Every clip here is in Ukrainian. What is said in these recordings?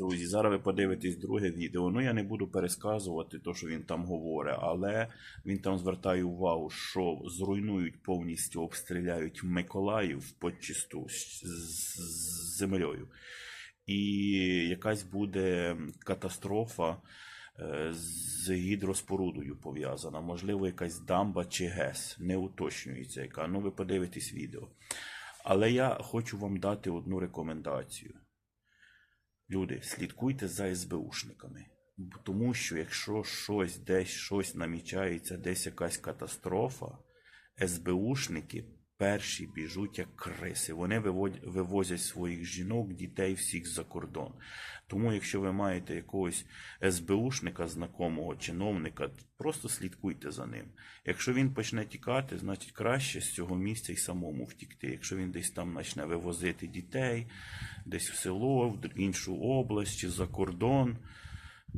Друзі, зараз ви подивитесь друге відео. Ну я не буду пересказувати те, що він там говорить, але він там звертає увагу, що зруйнують повністю, обстріляють Миколаїв почисту з, з- землею. І якась буде катастрофа е, з гідроспорудою пов'язана. Можливо, якась дамба чи ГЕС. Не уточнюється яка. Ну, ви подивитесь відео. Але я хочу вам дати одну рекомендацію. Люди, слідкуйте за СБУшниками. Тому що якщо щось десь щось намічається, десь якась катастрофа, СБУшники перші біжуть як криси. Вони вивозять своїх жінок, дітей всіх за кордон. Тому, якщо ви маєте якогось СБУшника, знакомого чиновника, просто слідкуйте за ним. Якщо він почне тікати, значить краще з цього місця й самому втікти. Якщо він десь там почне вивозити дітей, десь в село, в іншу область чи за кордон,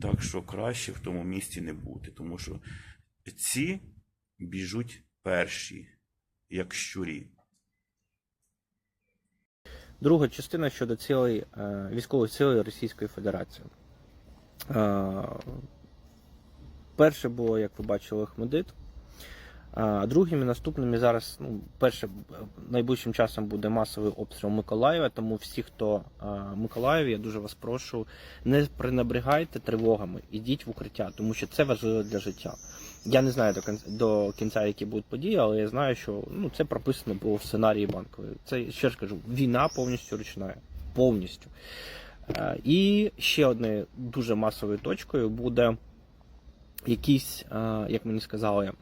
так що краще в тому місці не бути. Тому що ці біжуть перші, як щурі. Друга частина щодо цілей е, військової сили Російської Федерації. Е, перше було, як ви бачили, Ахмедит. А другими наступними зараз, ну, перше, найближчим часом буде масовий обстріл Миколаєва, тому всі, хто в Миколаєві, я дуже вас прошу, не пренебрегайте тривогами, ідіть в укриття, тому що це важливо для життя. Я не знаю до кінця, до кінця, які будуть події, але я знаю, що ну, це прописано було в сценарії банкової. Це ще ж кажу, війна повністю ручна. Повністю. І ще одною дуже масовою точкою буде якийсь, як мені сказали,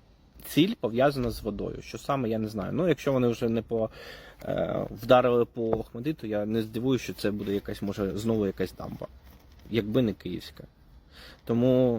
ціль пов'язана з водою. Що саме, я не знаю. Ну, якщо вони вже не по е, вдарили по Охмадиту, я не здивуюся, що це буде якась, може, знову якась дамба. Якби не київська. Тому